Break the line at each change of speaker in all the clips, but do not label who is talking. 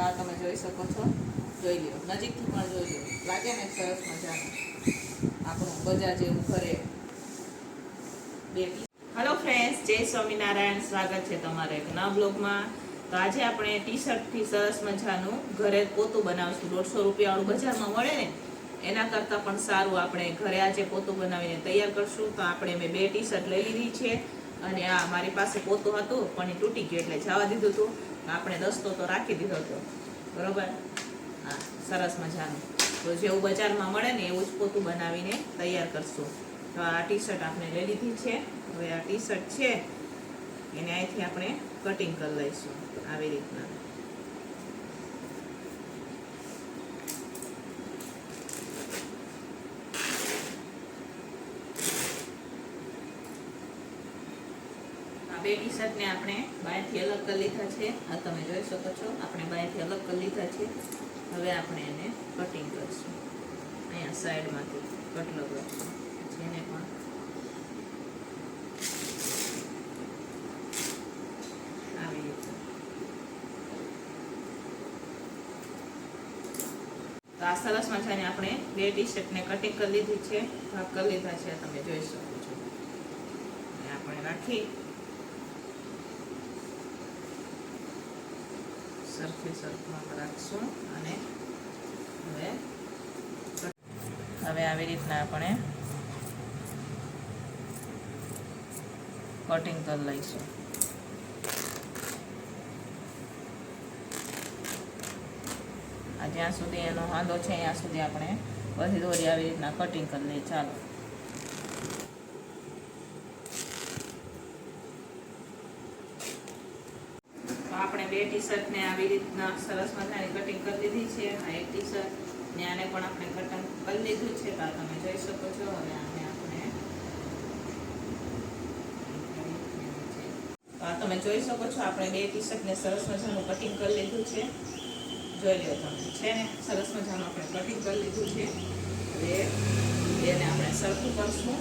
આ તમે જોઈ શકો છો. જોઈ લો નજીકથી પણ જોઈ લો લાગે ને સરસ મજાનું. આપણું બજાર જેવું ઘરે. હલો ફ્રેન્ડ્સ જય સ્વામિનારાયણ. સ્વાગત છે તમારે એક નવા બ્લોગમાં. તો આજે આપણે ટી શર્ટથી સરસ મજાનું ઘરે પોતું બનાવીશું. દોઢસો રૂપિયાવાળું બજારમાં મળે ને, એના કરતાં પણ સારું આપણે ઘરે આજે પોતું બનાવીને તૈયાર કરશું. તો આપણે મેં બે ટી શર્ટ લઈ લીધી છે. અને આ મારી પાસે પોતું હતું, પણ એ તૂટી ગયું એટલે જવા દીધું હતું આપણે દસ્તો તો રાખી દીધો હતો. બરોબર? હા, સરસ મજાનું. તો જેવું બજારમાં મળે ને એવું જ પોતું બનાવીને તૈયાર કરશું. તો આ ટી શર્ટ આપણે લઈ લીધી છે. હવે આ ટી શર્ટ છે. એને અહીંથી આપણે કટિંગ કરી લઈશું. આવી રીતના આ બે ટી શર્ટને આપણે બાયથી અલગ કરી લીધા છે. આ તમે જોઈ શકો છો, આપણે બાયથી અલગ કરી લીધા છે. હવે આપણે એને કટિંગ કરીશું. અહીંયા સાઈડમાંથી કટ લગાવીશું જેને પણ તો આ સરસ મજાની આપણે બે ટી શર્ટને કટિંગ કરી લીધી છે. ભાગ કરી લીધા છે, તમે જોઈ શકો છો. આપણે રાખી સરખી સરખમાં રાખશું અને હવે હવે આવી રીતના આપણે કટિંગ કરી લઈશું. આ જ્યાં સુધી એનો હાંદો છે, ત્યાં સુધી આપણે બધી દોરી આવી રીતના કટિંગ કરી લઈએ. ચાલો તો આપણે બે ટી શર્ટને આવી રીતના સરસ મજાની કટિંગ કરી દીધી છે. આ એક ટી શર્ટ ને આને પણ આપણે કટિંગ કરી લીધું છે. તો તમે જોઈ શકો છો. હવે આને આપણે આ તમે જોઈ શકો છો. આપણે બે ટી શર્ટને સરસ મજાનું કટિંગ કરી લીધું છે. જોઈ લો તમે. છે ને? સરસ મજાનું આપણે કટિંગ કરી લીધું છે. હવે એને આપણે સરખું કરશું.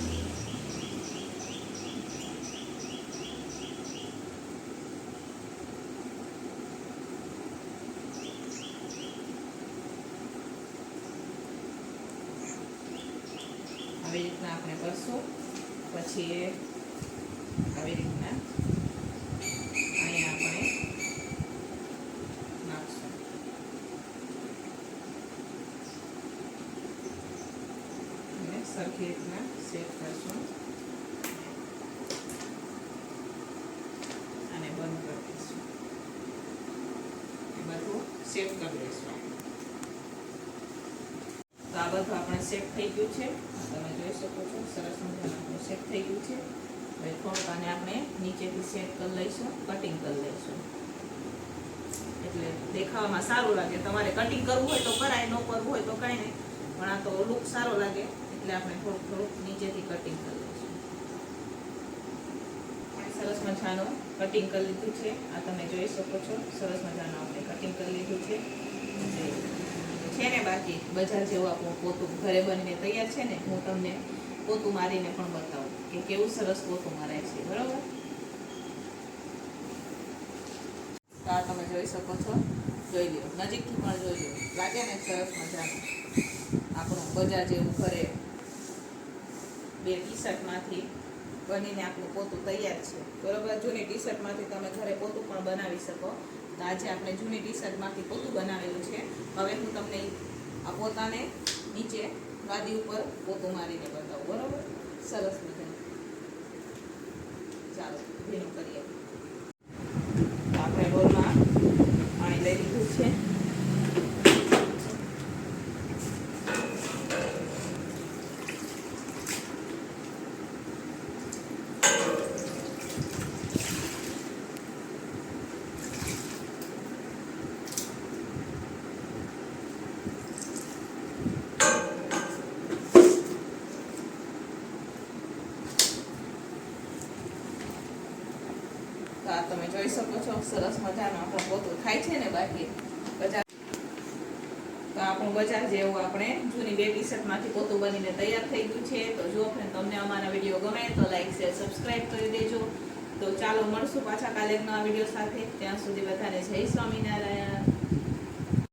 આવી રીતના આપણે કરશું. પછી આવી રીતના અહીંયા આપણે નાખશું. અને સરખી રીતના સેટ કરશું. અને બંધ કરી દઈશું. એ બધું સેટ કરી દઈશું. આ બધું આપણે સેટ થઈ ગયું છે. તમે જોઈ શકો છો, સરસ મજાનું સેટ થઈ ગયું છે. હવે થોડુંક આને આપણે નીચેથી સેટ કરી લઈશું કટિંગ કરી લઈશું. એટલે દેખાવામાં સારું લાગે. તમારે કટિંગ કરવું હોય તો કરાય, ન કરવું હોય તો કાંઈ નહીં. પણ આ તો લુક સારો લાગે. એટલે આપણે થોડુંક થોડુંક નીચેથી કટિંગ કરી લઈશું. સરસ મજાનું કટિંગ કરી લીધું છે. આ તમે જોઈ શકો છો, સરસ મજાનું આપણે કટિંગ કરી લીધું છે. છે ને બાકી બજાર જેવું આપણું પોતું, ઘરે બનીને તૈયાર છે ને, હું તમને પોતું મારીને પણ બતાવું કે કેવું સરસ પોતું મારે છે, બરાબર? તો આ તમે જોઈ શકો છો, જોઈ લો નજીકથી પણ જોઈ લો લાગે ને સરસ મજાનું. આપણું બજાર જેવું ઘરે બે ટી શર્ટમાંથી બનીને આપણું પોતું તૈયાર છે. બરોબર? જૂની ટી શર્ટમાંથી તમે ઘરે પોતું પણ બનાવી શકો. તો આજે આપણે જૂની ટી શર્ટમાંથી પોતું બનાવેલું છે. હવે હું તમને આ પોતાને નીચે ગાદી ઉપર પોતું મારીને બતાવું. બરોબર? સરસ મજાનું. ચાલો, ભીનું કરીએ આપણે બોલમાં પાણી લઈ લીધું છે તો આ તમે જોઈ શકો છો, સરસ મજાનું આપણું પોતું થાય છે ને બાકી બજાર. તો આપણું બજાર જેવું આપણે જૂની બે ટી શર્ટમાંથી પોતું બનીને તૈયાર થઈ ગયું છે. તો જો ફ્રેન્ડ તમને અમારા વીડિયો ગમે તો લાઈક શેર સબસ્ક્રાઈબ કરી દેજો. તો ચાલો મળશું પાછા કાલે નવા વીડિયો સાથે. ત્યાં સુધી બધાને જય સ્વામિનારાયણ.